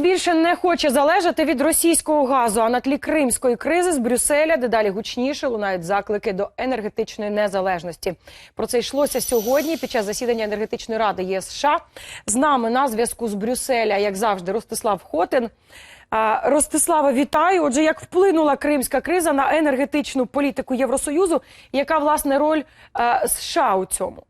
більше не хоче залежати від російського газу. А на тлі кримської кризи з Брюсселя дедалі гучніше лунають заклики до енергетичної незалежності. Про це йшлося сьогодні під час засідання енергетичної ради ЄС США. З нами на зв'язку з Брюсселя, як завжди, Ростислав Хотин. Ростислава, вітаю. Отже, як вплинула кримська криза на енергетичну політику Євросоюзу, яка власне роль е, США у цьому?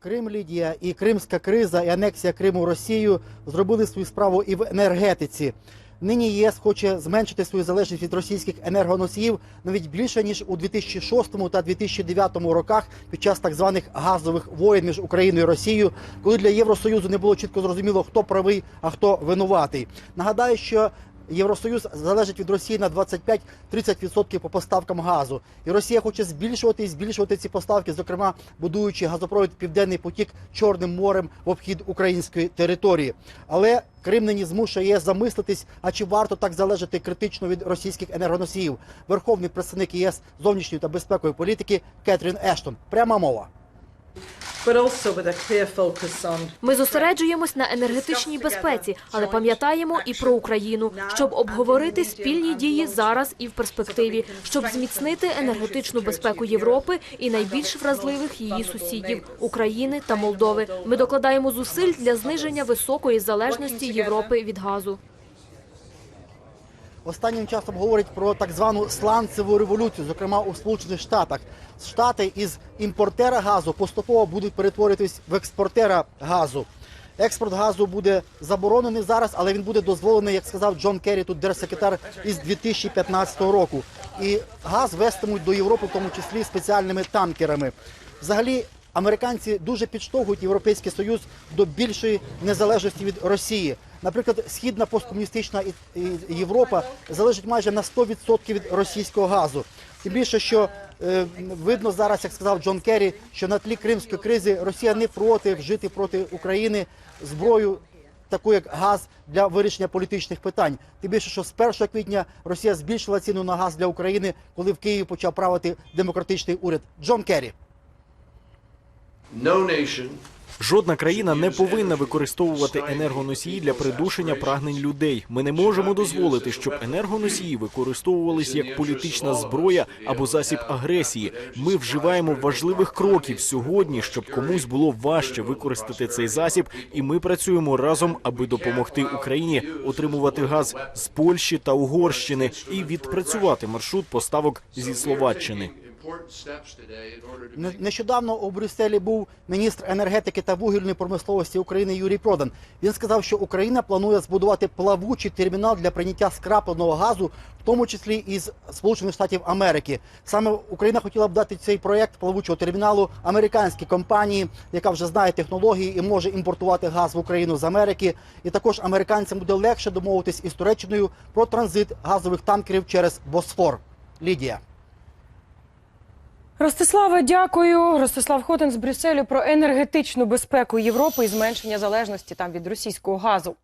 Крим Лідія і Кримська криза і анексія Криму в Росію зробили свою справу і в енергетиці. Нині ЄС хоче зменшити свою залежність від російських енергоносіїв навіть більше ніж у 2006 та 2009 роках під час так званих газових воєн між Україною і Росією, коли для Євросоюзу не було чітко зрозуміло, хто правий, а хто винуватий. Нагадаю, що Євросоюз залежить від Росії на 25-30% по поставкам газу, і Росія хоче збільшувати і збільшувати ці поставки, зокрема будуючи газопровід Південний потік Чорним морем в обхід української території. Але Крим нині змушує замислитись, а чи варто так залежати критично від російських енергоносіїв? Верховний представник ЄС зовнішньої та безпекової політики Кетрін Ештон. Пряма мова. Ми зосереджуємось на енергетичній безпеці, але пам'ятаємо і про Україну, щоб обговорити спільні дії зараз і в перспективі, щоб зміцнити енергетичну безпеку Європи і найбільш вразливих її сусідів України та Молдови. Ми докладаємо зусиль для зниження високої залежності Європи від газу. Останнім часом говорять про так звану сланцеву революцію, зокрема у Сполучених Штатах. Штати із імпортера газу поступово будуть перетворюватись в експортера газу. Експорт газу буде заборонений зараз, але він буде дозволений, як сказав Джон Керрі, тут держсекретар із 2015 року. І газ вестимуть до Європи, в тому числі спеціальними танкерами. Взагалі, американці дуже підштовхують Європейський Союз до більшої незалежності від Росії. Наприклад, східна посткомуністична Європа залежить майже на 100% від російського газу. Тим більше, що е, видно зараз, як сказав Джон Керрі, що на тлі кримської кризи Росія не проти вжити проти України зброю. Таку як газ для вирішення політичних питань. Тим більше, що з 1 квітня Росія збільшила ціну на газ для України, коли в Києві почав правити демократичний уряд. Джон Керрі. Жодна країна не повинна використовувати енергоносії для придушення прагнень людей. Ми не можемо дозволити, щоб енергоносії використовувались як політична зброя або засіб агресії. Ми вживаємо важливих кроків сьогодні, щоб комусь було важче використати цей засіб, і ми працюємо разом, аби допомогти Україні отримувати газ з Польщі та Угорщини і відпрацювати маршрут поставок зі Словаччини. Нещодавно у Брюсселі був міністр енергетики та вугільної промисловості України Юрій Продан. Він сказав, що Україна планує збудувати плавучий термінал для прийняття скрапленого газу, в тому числі із Сполучених Штатів Америки. Саме Україна хотіла б дати цей проєкт плавучого терміналу американській компанії, яка вже знає технології і може імпортувати газ в Україну з Америки. І також американцям буде легше домовитись із Туреччиною про транзит газових танкерів через Босфор. Лідія. Ростиславе, дякую. Ростислав Хотин з Брюсселю про енергетичну безпеку Європи і зменшення залежності там від російського газу.